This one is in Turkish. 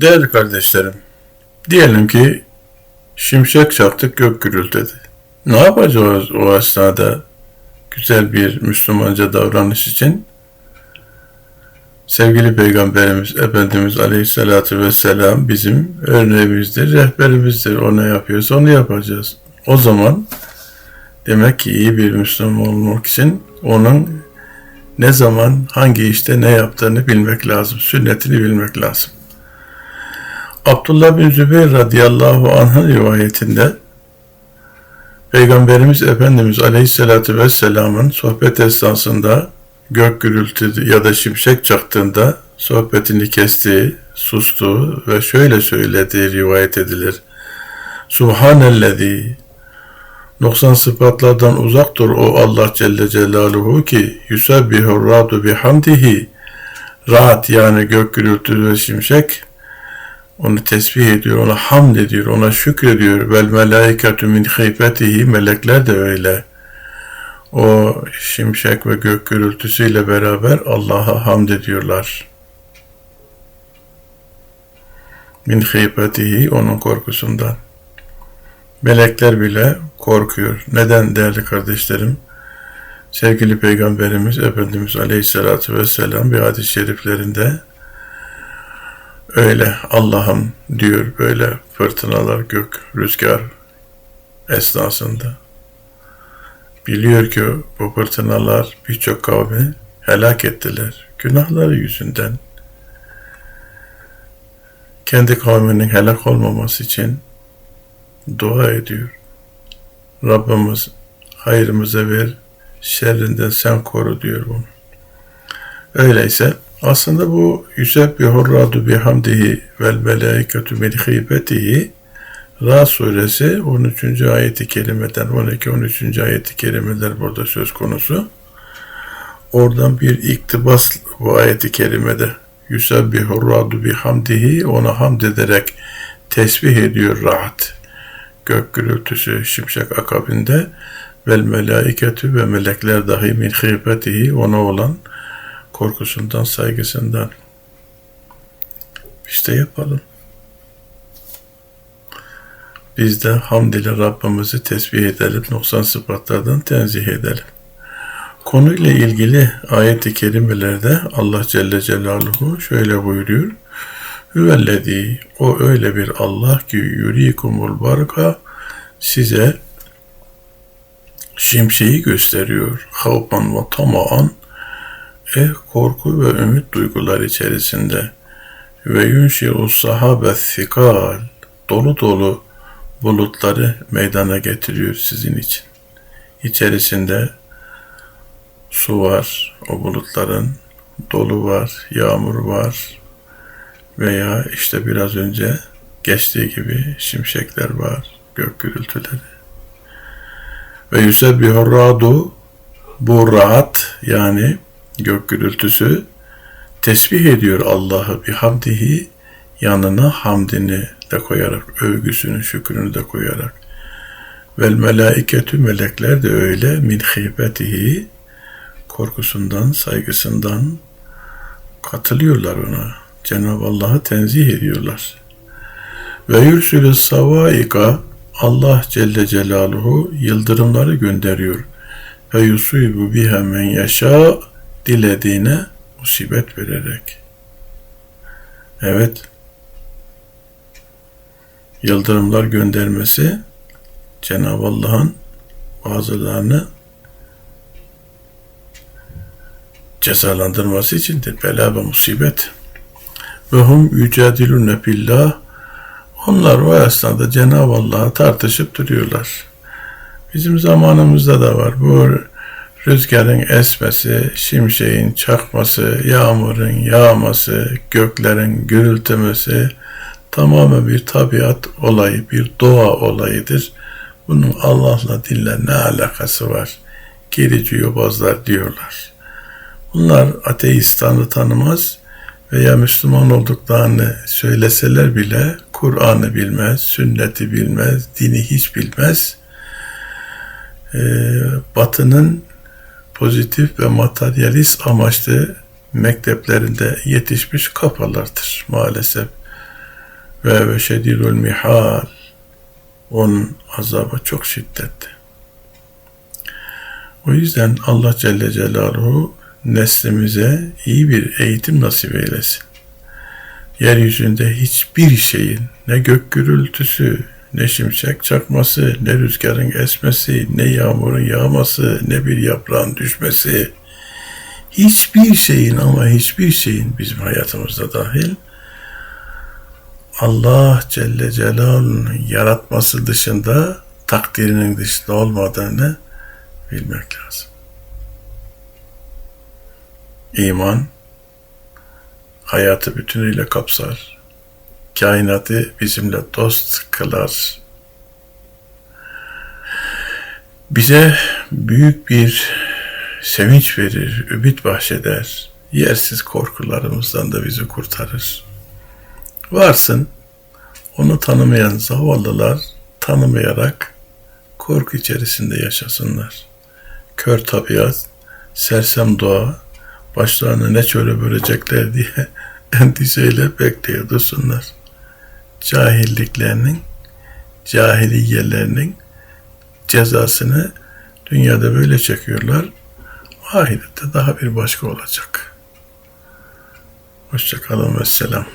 Değerli kardeşlerim, diyelim ki şimşek çaktık gök gürültedi. Ne yapacağız o esnada güzel bir Müslümanca davranış için? Sevgili Peygamberimiz Efendimiz Aleyhisselatü Vesselam bizim örneğimizdir, rehberimizdir. O ne yapıyorsa onu yapacağız. O zaman demek ki iyi bir Müslüman olmak için onun ne zaman hangi işte ne yaptığını bilmek lazım. Sünnetini bilmek lazım. Abdullah bin Zübeyir radıyallahu anh'ın rivayetinde Peygamberimiz Efendimiz Aleyhisselatü Vesselam'ın sohbet esnasında gök gürültü ya da şimşek çaktığında sohbetini kestiği, sustuğu ve şöyle söylediği rivayet edilir. Subhanellezi Noksan sıfatlardan uzaktır o Allah Celle Celaluhu ki yusabbihur radu bihamdihi rahat yani gök gürültü ve şimşek onu tesbih ediyor, ona hamd ediyor, ona şükrediyor. Vel melaikatü min hifetihi melekler de öyle. O şimşek ve gök gürültüsüyle beraber Allah'a hamd ediyorlar. Min hifetihi onun korkusundan. Melekler bile korkuyor. Neden değerli kardeşlerim? Sevgili Peygamberimiz Efendimiz Aleyhisselatü Vesselam bir hadis-i şeriflerinde öyle Allah'ım diyor böyle fırtınalar, gök, rüzgar esnasında. Biliyor ki bu fırtınalar birçok kavmi helak ettiler. Günahları yüzünden. Kendi kavminin helak olmaması için dua ediyor. Rabbimiz hayrımıza ver, şerrinden sen koru diyor bunu. Öyleyse aslında bu Yüsebbihur Radu bihamdihi vel melaiketü min hibetihi Ra suresi 13. ayeti kerimeden 12-13. ayeti kerimeler burada söz konusu. Oradan bir iktibas bu ayeti kerimede. Yüsebbihur Radu bihamdihi ona hamd ederek tesbih ediyor rahat. Gök gürültüsü şimşek akabinde vel melaiketü ve melekler dahi min hibetihi ona olan korkusundan, saygısından. İşte yapalım. Biz de hamd ile Rabbimizi tesbih edelim, noksan sıfatlardan tenzih edelim. Konuyla ilgili ayet-i kerimelerde Allah Celle Celaluhu şöyle buyuruyor. Hüvellezî, o öyle bir Allah ki yurikumul barka size şimşeği gösteriyor. Havpan ve tamaan eh korku ve ümit duygular içerisinde ve yunşi'u sahabe fikal dolu dolu bulutları meydana getiriyor sizin için. İçerisinde su var, o bulutların dolu var, yağmur var veya işte biraz önce geçtiği gibi şimşekler var, gök gürültüleri. Ve yüsebbihur radu bu rahat yani gök gürültüsü tesbih ediyor Allah'ı bir hamdihi yanına hamdini de koyarak, övgüsünü, şükrünü de koyarak. Vel melaiketü melekler de öyle min hibetihi korkusundan, saygısından katılıyorlar ona. Cenab-ı Allah'ı tenzih ediyorlar. Ve yürsülü savaika Allah Celle Celaluhu yıldırımları gönderiyor. Ve yusubu biha men yaşa dilediğine musibet vererek. Evet, yıldırımlar göndermesi Cenab-ı Allah'ın bazılarını cezalandırması içindir. Bela ve musibet. Ve hum yücadilune billah onlar o esnada Cenab-ı Allah'a tartışıp duruyorlar. Bizim zamanımızda da var. Bu rüzgarın esmesi, şimşeğin çakması, yağmurun yağması, göklerin gürültümesi tamamen bir tabiat olayı, bir doğa olayıdır. Bunun Allah'la dille ne alakası var? Gerici yobazlar diyorlar. Bunlar ateistanı tanımaz veya Müslüman olduklarını söyleseler bile Kur'an'ı bilmez, sünneti bilmez, dini hiç bilmez. Ee, batının pozitif ve materyalist amaçlı mekteplerinde yetişmiş kafalardır maalesef. ve ve şedidul mihal onun azabı çok şiddetli. O yüzden Allah Celle Celaluhu neslimize iyi bir eğitim nasip eylesin. Yeryüzünde hiçbir şeyin ne gök gürültüsü, ne şimşek çakması, ne rüzgarın esmesi, ne yağmurun yağması, ne bir yaprağın düşmesi, hiçbir şeyin ama hiçbir şeyin bizim hayatımızda dahil Allah Celle Celaluhu'nun yaratması dışında takdirinin dışında olmadığını bilmek lazım. İman hayatı bütünüyle kapsar. Kainatı bizimle dost kılar. Bize büyük bir sevinç verir, ümit bahşeder. Yersiz korkularımızdan da bizi kurtarır. Varsın, onu tanımayan zavallılar tanımayarak korku içerisinde yaşasınlar. Kör tabiat, sersem doğa, başlarına ne çöre bölecekler diye endişeyle bekliyor dursunlar. Cahilliklerinin, cahiliyelerinin cezasını dünyada böyle çekiyorlar. Ahirette daha bir başka olacak. Hoşçakalın ve selam.